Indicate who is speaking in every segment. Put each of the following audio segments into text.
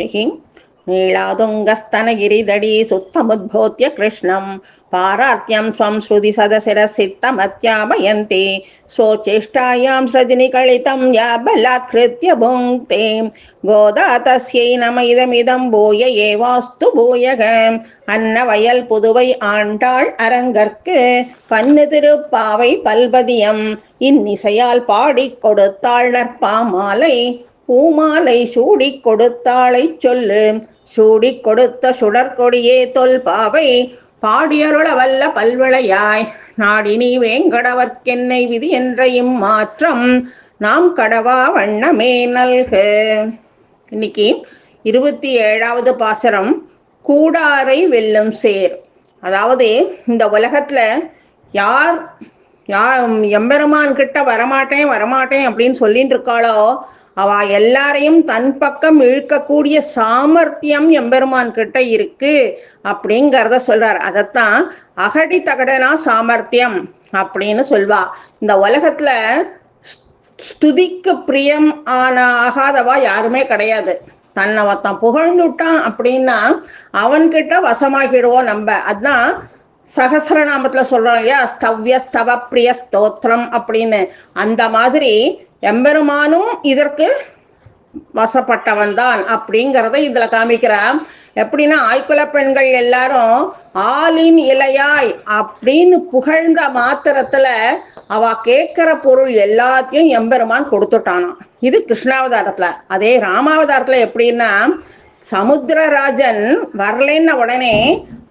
Speaker 1: ऋषिः नीलादुङ्गस्तनगिरिदडी सुत्थमुद्भूत्य कृष्णं पारात्यं स्वं श्रुतिसदशिरसित्तमत्यामयन्ति स्वचेष्टायां सृजनिकलितं या बलात्कृत्य भुङ्क्ते गोदा तस्यै नम இதமிதம் பூய ஏவாஸ்து பூயக அன்னவயல் புதுவை ஆண்டாள் அரங்கற்கு பன்னு திருப்பாவை பல்பதியம் இன்னிசையால் பாடிக் கொடுத்தாள் நற்பாமாலை பூமாலை சூடிக் கொடுத்தாளை சொல்லு. சூடிக் கொடுத்த சுடற்கொடியே தொல்பாவை பாடியருள வல்ல பல்விளையாய். நாடினி வேங்கடவர்க்கென்னை விதி என்ற இம்மாற்றம் நாம் கடவா வண்ணமே நல்கு. இன்னைக்கு இருபத்தி ஏழாவது பாசரம் கூடாரை வெல்லும் சேர். அதாவது இந்த உலகத்துல யார் யா எம்பெருமான் கிட்ட வரமாட்டேன் வரமாட்டேன் அப்படின்னு சொல்லிட்டு இருக்காளோ அவ எல்லாரையும் தன் பக்கம் இழுக்கக்கூடிய சாமர்த்தியம் எம்பெருமான் கிட்ட இருக்கு அப்படிங்கிறத சொல்றார். அதைத்தான் அகடி தகடனா சாமர்த்தியம் அப்படின்னு சொல்வா. இந்த உலகத்துல ஸ்துதிக்கு பிரியம் ஆன ஆகாதவா யாருமே கிடையாது. தன்னை ஒருத்தன் புகழ்ந்து விட்டான் அப்படின்னா அவன்கிட்ட வசமாகிடுவோம் நம்ம. அதான் சகசரநாமத்துல சொல்றோம் இல்லையா? ஸ்தவ்ய ஸ்தவ பிரிய ஸ்தோத்திரம் அப்படின்னு. அந்த மாதிரி எம்பெருமானும் இதற்கு வசப்பட்டவன் தான் அப்படிங்கிறத இதுல காமிக்கிறான் எப்படின்னா ஆய்குல பெண்கள் எல்லாரும் ஆளின் இலையாய் அப்படின்னு புகழ்ந்த மாத்திரத்துல அவ கேட்கிற பொருள் எல்லாத்தையும் எம்பெருமான் கொடுத்துட்டானாம். இது கிருஷ்ணாவதாரத்துல. அதே ராமாவதாரத்துல எப்படின்னா சமுத்திரராஜன் வரலன்ன உடனே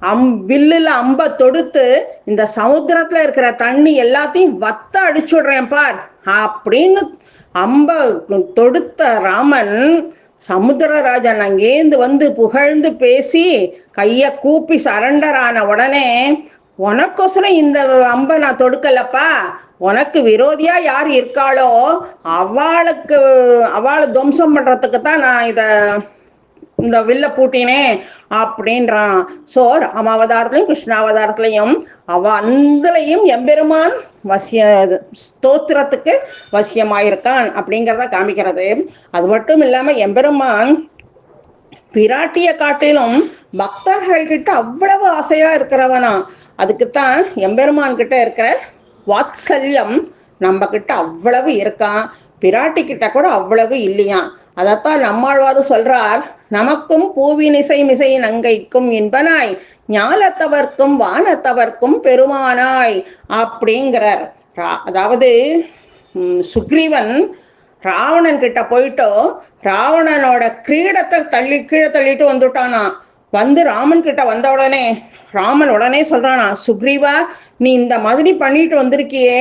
Speaker 1: அம் வில்லுல அம்ப தொடுத்து இந்த சமுத்திரத்துல இருக்கிற தண்ணி எல்லாத்தையும் வத்த அடிச்சுடுறேன் பார். அப்படின்னு அம்ப தொடுத்த ராமன் சமுத்திரராஜன் அங்கேந்து வந்து புகழ்ந்து பேசி கைய கூப்பி சரண்டர் ஆன உடனே உனக்கொசரம் இந்த அம்ப நான் தொடுக்கலப்பா. உனக்கு விரோதியா யார் இருக்காளோ அவளுக்கு அவளை துவம்சம் பண்றதுக்கு தான் நான் இதை இந்த வில்ல பூட்டினே அப்படின்றான். சோ ராமாவதாரத்திலையும் கிருஷ்ணாவதாரத்திலையும் அவ அந்தலையும் எம்பெருமான் வசிய ஸ்தோத்திரத்துக்கு வசியமாயிருக்கான் அப்படிங்கிறத காமிக்கிறது. அது மட்டும் இல்லாம எம்பெருமான் பிராட்டிய காட்டிலும் பக்தர்கள் கிட்ட அவ்வளவு ஆசையா இருக்கிறவனா. அதுக்குத்தான் எம்பெருமான் கிட்ட இருக்கிற வாத்சல்யம் நம்ம கிட்ட அவ்வளவு இருக்கான் பிராட்டி கிட்ட கூட அவ்வளவு இல்லையான் அதைத்தான் நம்மாழ்வாரு சொல்றார் நமக்கும் பூவினிசை மிசையின் அங்கைக்கும் இன்பனாய் ஞாலத்தவர்க்கும் வானத்தவர்க்கும் பெருமானாய் அப்படிங்கிறார். அதாவது சுக்ரீவன் ராவணன் கிட்ட போயிட்டோ ராவணனோட கிரீடத்தை தள்ளி கீழே தள்ளிட்டு வந்துட்டானா. வந்து ராமன் கிட்ட வந்த உடனே ராமன் உடனே சொல்றானா சுக்ரீவா நீ இந்த மாதிரி பண்ணிட்டு வந்திருக்கியே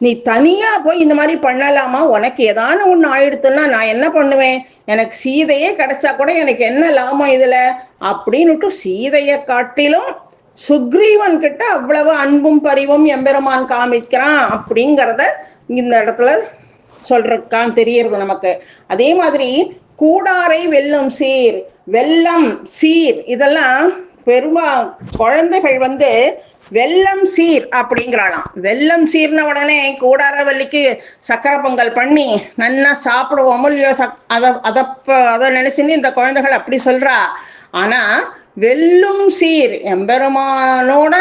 Speaker 1: நீ தனியா போய் இந்த மாதிரி பண்ணலாமா? உனக்கு ஏதான ஒண்ணு ஆயிடுத்துன்னா நான் என்ன பண்ணுவேன்? எனக்கு சீதையே கிடைச்சா கூட எனக்கு என்ன லாபம் இதுல? அப்படின்னுட்டு சீதைய காட்டிலும் சுக்ரீவன் கிட்ட அவ்வளவு அன்பும் பரிவும் எம்பெருமான் காமிக்கிறான் அப்படிங்கிறத இந்த இடத்துல சொல்றதுக்கான் தெரியறது நமக்கு. அதே மாதிரி கூடாரை வெல்லம் சீர் வெல்லம் சீர் இதெல்லாம் பெருமா குழந்தைகள் வந்து வெல்லம் சீர் அப்படிங்கிறாளாம். வெல்லம் சீர்ன உடனே கூடாரவல்லிக்கு சக்கரை பொங்கல் பண்ணி நல்லா சாப்பிடுவோம் இல்லையோ சக் அதை அதை அதை நினைச்சுன்னு இந்த குழந்தைகள் அப்படி சொல்றா. ஆனா வெல்லும் சீர் எம்பெருமானோட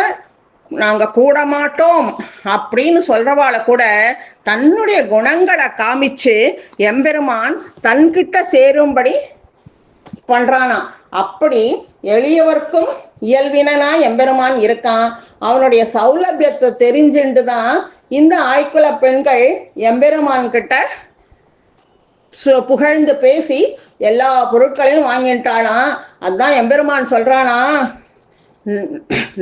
Speaker 1: நாங்க கூட மாட்டோம் அப்படின்னு சொல்றவாளை கூட தன்னுடைய குணங்களை காமிச்சு எம்பெருமான் தன்கிட்ட சேரும்படி பண்றானா அப்படி எளியவர்க்கும் இயல்பினனா எம்பெருமான் இருக்கான். அவனுடைய சௌலபியத்தை தெரிஞ்சுட்டு தான் இந்த ஆய்குல பெண்கள் எம்பெருமான் கிட்ட புகழ்ந்து பேசி எல்லா பொருட்களையும் வாங்கிட்டாளாம் அதுதான் எம்பெருமான் சொல்றானா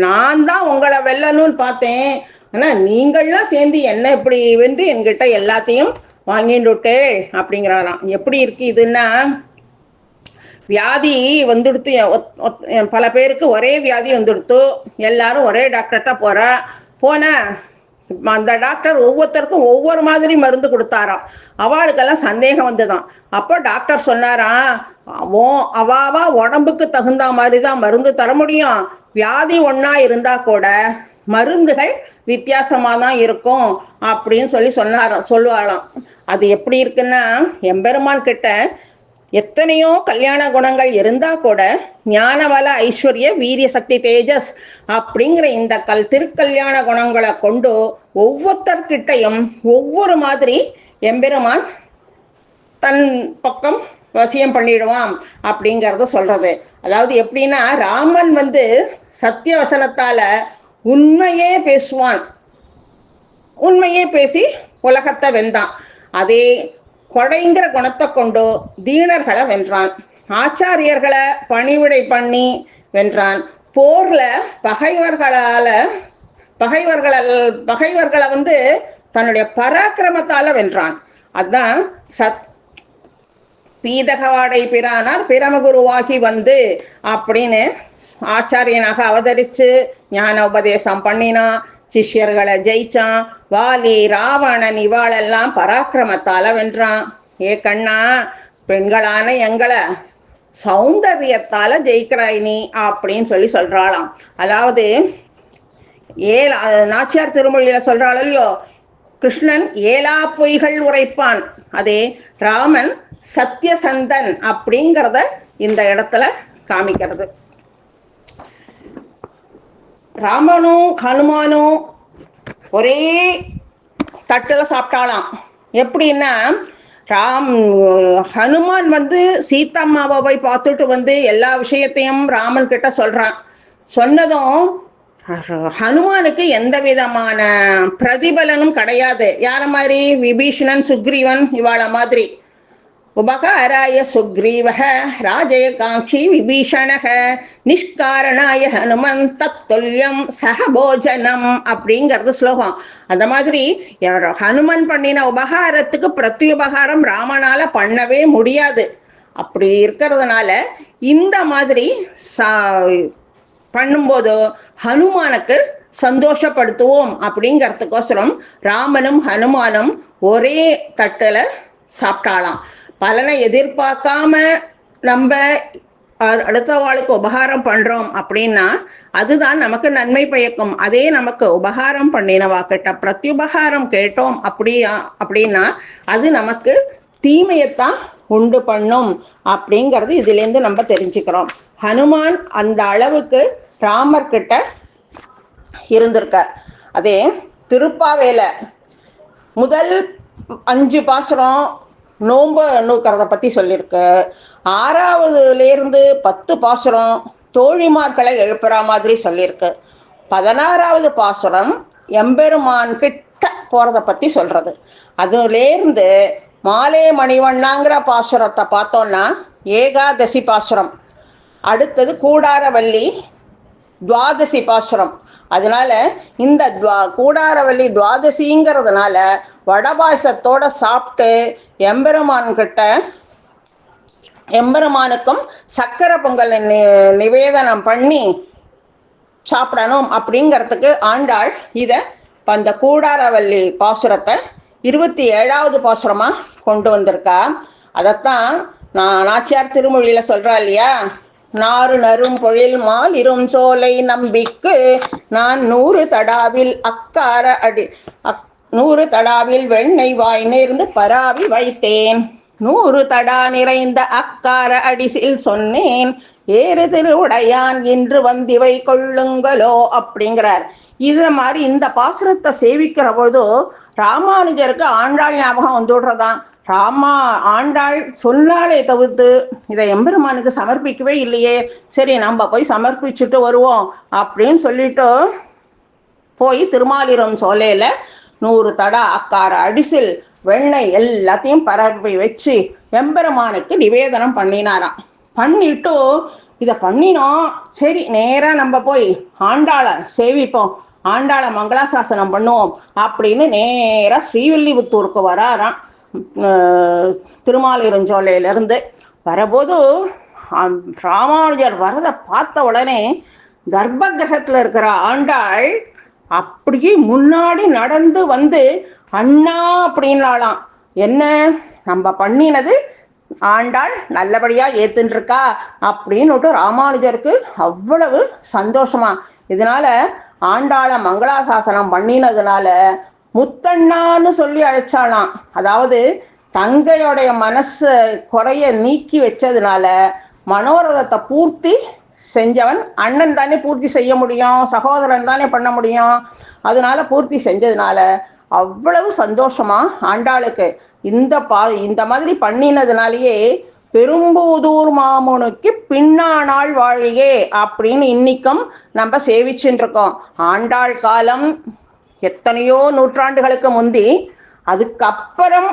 Speaker 1: நான் தான் உங்களை வெல்லணும்னு பார்த்தேன். ஆனா நீங்கள்லாம் சேர்ந்து என்ன இப்படி வந்து என்கிட்ட எல்லாத்தையும் வாங்கிட்டுட்டே அப்படிங்கிறாராம். எப்படி இருக்கு இதுன்னா வியாதி வந்துடுத்து பல பேருக்கு ஒரே வியாதி வந்துடுத்து. எல்லாரும் ஒரே டாக்டர்கிட்ட போறா போன அந்த டாக்டர் ஒவ்வொருத்தருக்கும் ஒவ்வொரு மாதிரி மருந்து கொடுத்தாராம். அவளுக்கெல்லாம் சந்தேகம் வந்துதான். அப்போ டாக்டர் சொன்னாராம் அவன் அவாவா உடம்புக்கு தகுந்த மாதிரி தான் மருந்து தர முடியும். வியாதி ஒன்னா இருந்தா கூட மருந்துகள் வித்தியாசமாக தான் இருக்கும். அப்படின்னு சொல்லி சொன்னாராம் சொல்லுவாளாம். அது எப்படி இருக்குன்னா எம்பெருமான் கிட்ட எத்தனையோ கல்யாண குணங்கள் இருந்தா கூட ஞானவல ஐஸ்வர்ய வீரிய சக்தி தேஜஸ் அப்படிங்கிற இந்த கல் திருக்கல்யாண குணங்களை கொண்டு ஒவ்வொருத்தர்கிட்டையும் ஒவ்வொரு மாதிரி எம்பெருமான் தன் பக்கம் வசியம் பண்ணிடுவான் அப்படிங்கிறத சொல்றது. அதாவது எப்படின்னா ராமன் வந்து சத்திய வசனத்தால உண்மையே பேசுவான். உண்மையே பேசி உலகத்தை வெந்தான். அதே கொடைங்கிற குணத்தை கொண்டு தீனர்களை வென்றான். ஆச்சாரியர்களை பணிவிடை பண்ணி வென்றான். போர்ல பகைவர்களால பகைவர்கள பகைவர்களை வந்து தன்னுடைய பராக்கிரமத்தால வென்றான். அதான் சத் பீதகவாடை பிரானார் பிரமகுருவாகி வந்து அப்படின்னு ஆச்சாரியனாக அவதரிச்சு ஞான உபதேசம் பண்ணினான். சிஷ்யர்களை ஜெயிச்சான். வாலி ராவணன் இவாளெல்லாம் பராக்கிரமத்தால வென்றான். ஏ கண்ணா பெண்களான எங்களை சௌந்தரியத்தால ஜெயிக்கிறாய் நீ அப்படின்னு சொல்லி சொல்றாளாம். அதாவது ஏழு நாச்சியார் திருமொழியில சொல்றாள் இல்லையோ கிருஷ்ணன் ஏலா பொய்கள் உரைப்பான். அதே ராமன் சத்தியசந்தன் அப்படிங்கிறத இந்த இடத்துல காமிக்கிறது. ராமனும் ஹனுமானும் ஒரே தட்டில் சாப்பிட்டாலாம் எப்படின்னா ராம் ஹனுமான் வந்து சீத்தம்மாவை போய் பார்த்துட்டு வந்து எல்லா விஷயத்தையும் ராமன் கிட்ட சொல்றான். சொன்னதும் ஹனுமானுக்கு எந்த விதமான பிரதிபலனும் கிடையாது. யார மாதிரி? விபீஷணன் சுக்ரீவன் இவாள மாதிரி. உபகாராய சுக்ரீவக ராஜயகாட்சி விபீஷணக நிஷ்காரணாய ஹனுமன் தத்துல்யம் சகபோஜனம் அப்படிங்கிறது ஸ்லோகம். அந்த மாதிரி ஹனுமன் பண்ணின உபகாரத்துக்கு பிரத்தி உபகாரம் ராமனால பண்ணவே முடியாது. அப்படி இருக்கிறதுனால இந்த மாதிரி சா பண்ணும்போது ஹனுமானுக்கு சந்தோஷப்படுத்துவோம் அப்படிங்கிறதுக்கோசரம் ராமனும் ஹனுமானும் ஒரே தட்டில் சாப்பிட்டாலாம். பலனை எதிர்பார்க்காம நம்ம அடுத்த வாழ்க்கை உபகாரம் பண்றோம் அப்படின்னா அதுதான் நமக்கு நன்மை பயக்கும். அதே நமக்கு உபகாரம் பண்ணினவாக்கிட்ட பிரத்யுபகாரம் கேட்டோம் அப்படியா அப்படின்னா அது நமக்கு தீமையத்தான் உண்டு பண்ணும் அப்படிங்கிறது இதுலேருந்து நம்ம தெரிஞ்சுக்கிறோம். ஹனுமான் அந்த அளவுக்கு ராமர் கிட்ட இருந்திருக்கார். அதே திருப்பாவேல முதல் அஞ்சு பாசுரம் நோன்பு நூக்கிறத பற்றி சொல்லியிருக்கு ஆறாவதுலேருந்து பத்து பாசுரம் தோழிமார்களை எழுப்புற மாதிரி சொல்லியிருக்கு பதினாறாவது பாசுரம் எம்பெருமான் கிட்ட போகிறத பற்றி சொல்கிறது அதுலேருந்து மாலே மணிவண்ணாங்கிற பாசுரத்தை பார்த்தோன்னா ஏகாதசி பாசுரம். அடுத்தது கூடாரவல்லி துவாதசி பாசுரம். அதனால இந்த துவா கூடாரவல்லி துவாதசிங்கிறதுனால வடபாயசத்தோட சாப்பிட்டு எம்பெருமான் கிட்ட எம்பெருமானுக்கும் சக்கரை பொங்கல் நி நிவேதனம் பண்ணி சாப்பிடணும் அப்படிங்கிறதுக்கு ஆண்டாள் இதை அந்த கூடாரவல்லி பாசுரத்தை இருபத்தி ஏழாவது பாசுரமாக கொண்டு வந்திருக்கா. அதைத்தான் நான் நாச்சியார் திருமொழியில் சொல்கிறா இல்லையா? நாறு நரும் பொழில் மாலிரும் சோலை நம்பிக்கு. நான் நூறு தடாவில் அக்கார அடி அக் நூறு தடாவில் வெண்ணெய் வாய் நேர்ந்து பராவி வைத்தேன். நூறு தடா நிறைந்த அக்கார அடிசில் சொன்னேன். ஏறு திருவுடையான் என்று வந்திவை கொள்ளுங்களோ அப்படிங்கிறார். இது மாதிரி இந்த பாசுரத்தை சேவிக்கிற பொழுது ராமானுஜருக்கு ஆண்டாள் ஞாபகம் வந்துடுறதான் ராமா ஆண்டாள் சொன்னாலே தவிர்த்து இதை எம்பெருமானுக்கு சமர்ப்பிக்கவே இல்லையே. சரி நம்ம போய் சமர்ப்பிச்சுட்டு வருவோம் அப்படின்னு சொல்லிட்டு போய் திருமாலிரம் சோலையில் நூறு தடா அக்கார அடிசில் வெண்ணெய் எல்லாத்தையும் பரப்பி வச்சு எம்பெருமானுக்கு நிவேதனம் பண்ணினாராம். பண்ணிட்டு இதை பண்ணினோம் சரி நேராக நம்ம போய் ஆண்டாளை சேவிப்போம். ஆண்டாளை மங்களாசாசனம் பண்ணுவோம் அப்படின்னு நேராக ஸ்ரீவில்லிபுத்தூருக்கு வராராம். திருமாலிருஞ்சோலையிலேருந்து வரபோது ராமானுஜர் வரதை பார்த்த உடனே கர்ப்ப கிரகத்தில் இருக்கிற ஆண்டாள் அப்படியே முன்னாடி நடந்து வந்து அண்ணா அப்படின்னாலாம் என்ன? நம்ம பண்ணினது ஆண்டாள் நல்லபடியாக ஏத்துன்ட்ருக்கா அப்படின்னுட்டு ராமானுஜருக்கு அவ்வளவு சந்தோஷமா. இதனால ஆண்டாளை மங்களாசாசனம் பண்ணினதுனால முத்தண்ணான்னு சொல்லி அழைச்சாலாம் அதாவது தங்கையோடைய மனசு குறைய நீக்கி வச்சதுனால மனோரதத்தை பூர்த்தி செஞ்சவன் அண்ணன் தானே பூர்த்தி செய்ய முடியும் சகோதரன் தானே பண்ண முடியும். அதனால பூர்த்தி செஞ்சதுனால அவ்வளவு சந்தோஷமா ஆண்டாளுக்கு. இந்த பா இந்த மாதிரி பண்ணினதுனாலேயே பெரும்பூதூர் மாமுனுக்கு பின்னானாள் வாழியே அப்படின்னு இன்னிக்கும் நம்ம சேவிச்சுட்டு இருக்கோம். ஆண்டாள் காலம். எத்தனையோ நூற்றாண்டுகளுக்கு முந்தி அதுக்கப்புறம்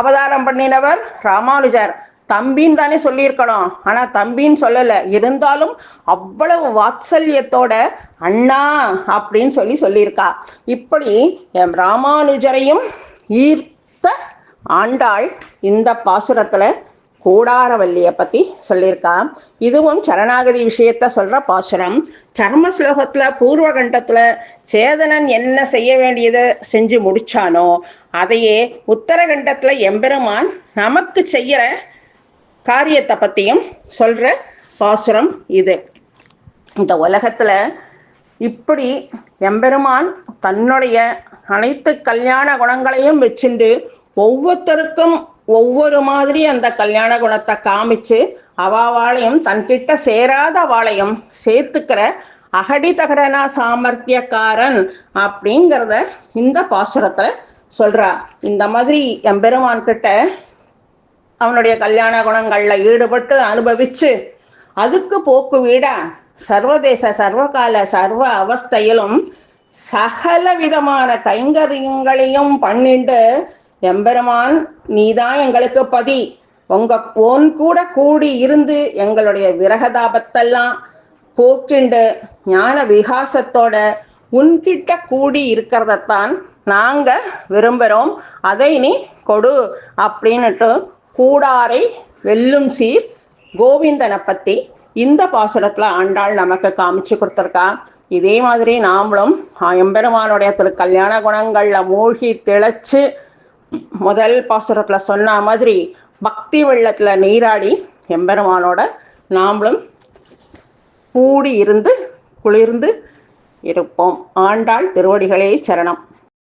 Speaker 1: அவதாரம் பண்ணினவர் ராமானுஜர். தம்பின்னு தானே சொல்லியிருக்கணும். ஆனால் தம்பின்னு சொல்லலை. இருந்தாலும் அவ்வளவு வாத்சல்யத்தோட அண்ணா அப்படின்னு சொல்லி சொல்லியிருக்கா. இப்படி எம் ராமானுஜரையும் ஈர்த்த ஆண்டாள் இந்த பாசுரத்தில் கூடாரவல்லியை பற்றி சொல்லியிருக்கா இதுவும் சரணாகதி விஷயத்த சொல்கிற பாசுரம். சர்ம ஸ்லோகத்தில் பூர்வகண்டத்தில் சேதனன் என்ன செய்ய வேண்டியதை செஞ்சு முடிச்சானோ அதையே உத்தரகண்டத்தில் எம்பெருமான் நமக்கு செய்கிற காரியத்தை பற்றியும் சொல்கிற பாசுரம் இது. இந்த உலகத்தில் இப்படி எம்பெருமான் தன்னுடைய அனைத்து கல்யாண குணங்களையும் வச்சுண்டு ஒவ்வொருத்தருக்கும் ஒவ்வொரு மாதிரி அந்த கல்யாண குணத்தை காமிச்சு அவாவாளையும் தன்கிட்ட சேராத வாளையும் சேர்த்துக்கிற அகடி தகடனா சாமர்த்தியக்காரன் அப்படிங்கிறத இந்த பாசுரத்தில் சொல்றா. இந்த மாதிரி எம்பெருமான் கிட்ட அவனுடைய கல்யாண குணங்களில் ஈடுபட்டு அனுபவிச்சு அதுக்கு போக்கு வீட சர்வதேச சர்வகால சர்வ அவஸ்தையிலும் சகல விதமான கைங்கரியங்களையும் பண்ணிட்டு எம்பெருமான் நீதான் எங்களுக்கு பதி. உங்க போன் கூட கூடி இருந்து எங்களுடைய விரகதாபத்தெல்லாம் போக்கிண்டு ஞான விகாசத்தோட உன்கிட்ட கூடி இருக்கிறதத்தான் நாங்க விரும்புகிறோம் அதை நீ கொடு அப்படின்னுட்டு கூடாரை வெல்லும் சீர் கோவிந்தனை பற்றி இந்த பாசுரத்தில் ஆண்டாள் நமக்கு காமிச்சு கொடுத்துருக்கா. இதே மாதிரி நாமளும் எம்பெருமானுடைய திரு கல்யாண குணங்களில் மூழ்கி திளைச்சு முதல் பாசுரத்தில் சொன்ன மாதிரி பக்தி வெள்ளத்தில் நீராடி எம்பெருமானோட நாமளும் கூடி இருந்து குளிர்ந்து இருப்போம். ஆண்டாள் திருவடிகளே சரணம்.